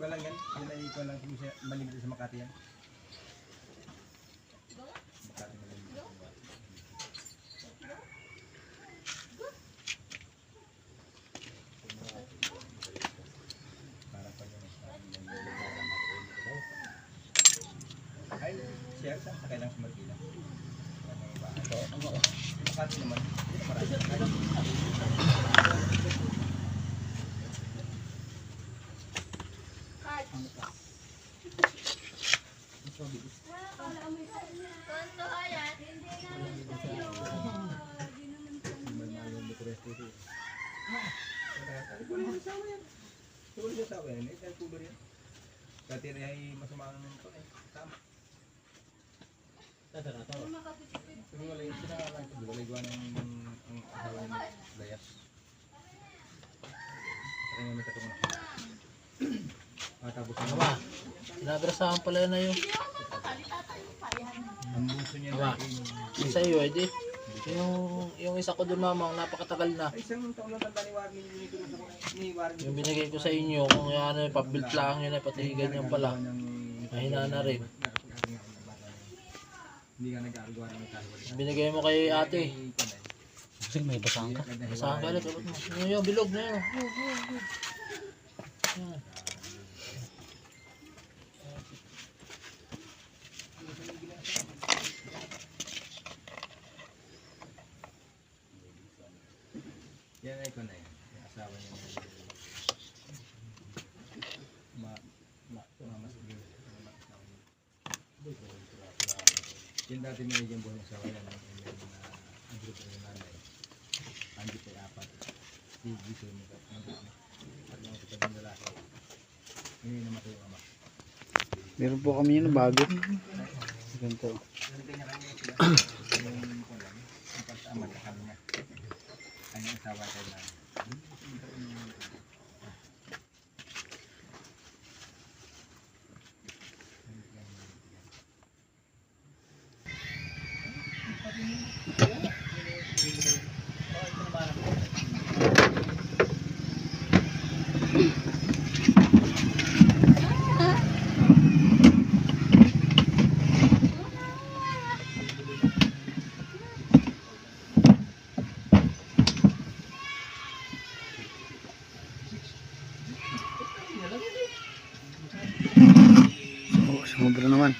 Yun ay ikaw lang kung siya malimit sa Makati yan. Makati malimit. Para pa yun. Ay, siya sa sakay lang sa Marikina. Ano yung bahay? Sa Makati naman, hindi na marami. Siguro sa akin, eh, dahil tuloy yan. Dati rin ay masama ang ito eh. Tama. Wala yung sila lang ito. Wala yung ng ang asawa ni Dayas. Kaya nga may katong Ah, tapos ang Ama, inadrasahan pala na yun. ang buso niya Ama. na yung Yung sa iyo, edi. Yung, yung isa ko dun mamang, napakatagal na. Isang taon lang tanda ni Warren ni Warren. Yung binigay ko sa inyo, kung yan ay pabuilt lang yun pati ganyan pala. Mahina na rin. Hindi ka ng Binigay mo kay ate. Kasi may basahan ka. Abot mo. Yun yung bilog na yun. Yan. Yan ay ko na yun. Yung asawa niya na ma ma ma mas Yung dati may yung buhay sa wala ng yung mga ang grupo ng nanay. Andi pa yung apat. Di dito mo ka. At mga kapatid ng lalaki. Ngayon namatay yung ama. Meron po kami yun bago. Ganito. Hindi niya. Yung kulang. Yung pagtama sa kanya kanyang asawa kay Mami. Mabro naman.